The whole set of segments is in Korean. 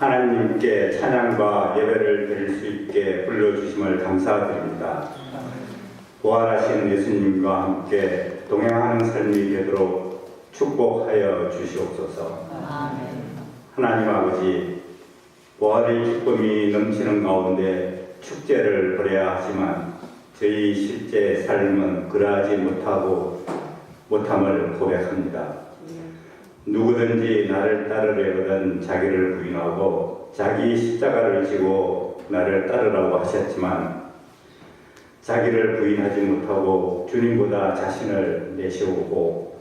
하나님께 찬양과 예배를 드릴 수 있게 불러주심을 감사드립니다. 부활하신 예수님과 함께 동행하는 삶이 되도록 축복하여 주시옵소서. 하나님 아버지, 부활의 기쁨이 넘치는 가운데 축제를 벌여야 하지만 저희 실제 삶은 그러하지 못하고 못함을 고백합니다. 누구든지 나를 따르려거든 자기를 부인하고 자기 십자가를 지고 나를 따르라고 하셨지만 자기를 부인하지 못하고 주님보다 자신을 내세우고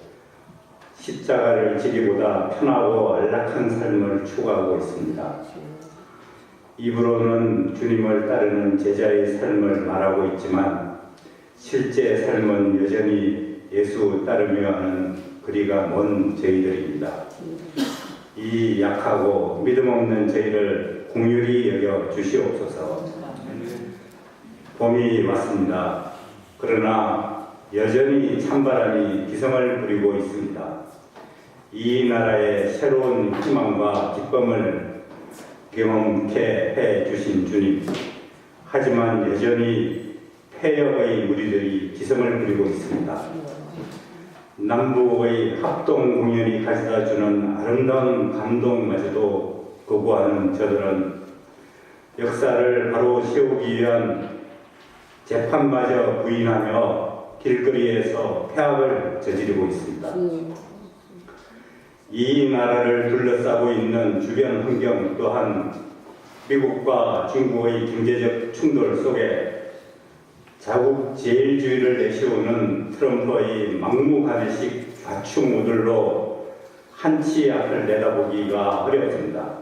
십자가를 지기보다 편하고 안락한 삶을 추구하고 있습니다. 입으로는 주님을 따르는 제자의 삶을 말하고 있지만 실제 삶은 여전히 예수 따르며 하는 거리가 먼 저희들입니다. 이 약하고 믿음 없는 저희를 공유리 여겨 주시옵소서. 봄이 왔습니다. 그러나 여전히 찬바람이 기성을 부리고 있습니다. 이 나라의 새로운 희망과 기쁨을 경험케 해 주신 주님. 하지만 여전히 폐역의 무리들이 기성을 부리고 있습니다. 남북의 합동 공연이 가져다 주는 아름다운 감동마저도 거부하는 저들은 역사를 바로 세우기 위한 재판마저 부인하며 길거리에서 폐악을 저지르고 있습니다. 이 나라를 둘러싸고 있는 주변 환경 또한 미국과 중국의 경제적 충돌 속에 자국 제일주의를 내세우는 트럼프의 막무가내식 좌충우들로 한치 앞을 내다보기가 어려워집니다.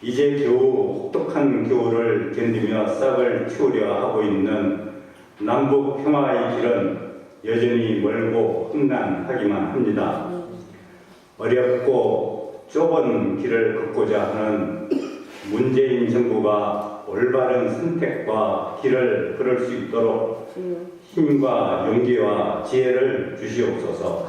이제 겨우 혹독한 겨울을 견디며 싹을 틔우려 하고 있는 남북 평화의 길은 여전히 멀고 험난하기만 합니다. 어렵고 좁은 길을 걷고자 하는 문재인 정부가 올바른 선택과 길을 걸을 수 있도록 힘과 용기와 지혜를 주시옵소서.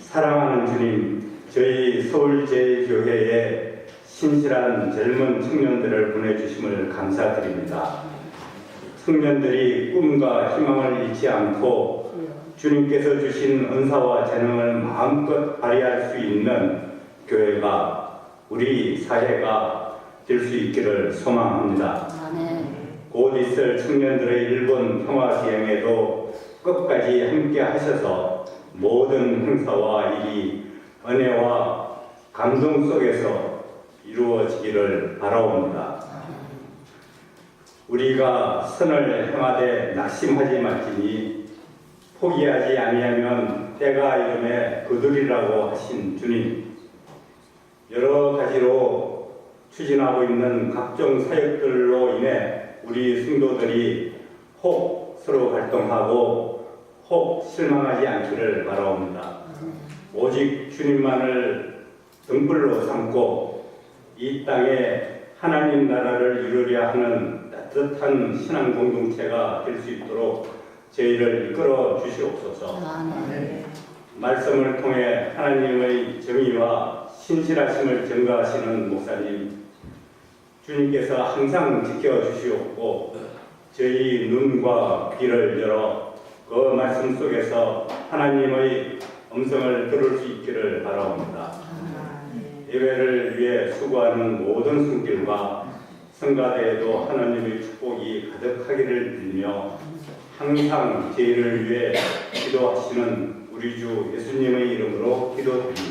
사랑하는 주님, 저희 서울제일교회에 신실한 젊은 청년들을 보내주심을 감사드립니다. 청년들이 꿈과 희망을 잃지 않고 주님께서 주신 은사와 재능을 마음껏 발휘할 수 있는 교회가 우리 사회가 될 수 있기를 소망합니다. 곧 있을 청년들의 일본 평화 기행에도 끝까지 함께 하셔서 모든 행사와 일이 은혜와 감동 속에서 이루어지기를 바라옵니다. 우리가 선을 행하되 낙심하지 말지니 포기하지 아니하면 때가 이름에 거두리라고 하신 주님 여러 가지로 추진하고 있는 각종 사역들로 인해 우리 성도들이 혹 서로 활동하고 혹 실망하지 않기를 바라옵니다. 오직 주님만을 등불로 삼고 이 땅에 하나님 나라를 이루려 하는 따뜻한 신앙 공동체가 될 수 있도록 저희를 이끌어 주시옵소서. 말씀을 통해 하나님의 정의와 신실하심을 증거하시는 목사님 주님께서 항상 지켜주시옵고 저희 눈과 귀를 열어 그 말씀 속에서 하나님의 음성을 들을 수 있기를 바라옵니다. 예배를 위해 수고하는 모든 손길과 성가대에도 하나님의 축복이 가득하기를 빌며 항상 제일을 위해 기도하시는 우리 주 예수님의 이름으로 기도드립니다.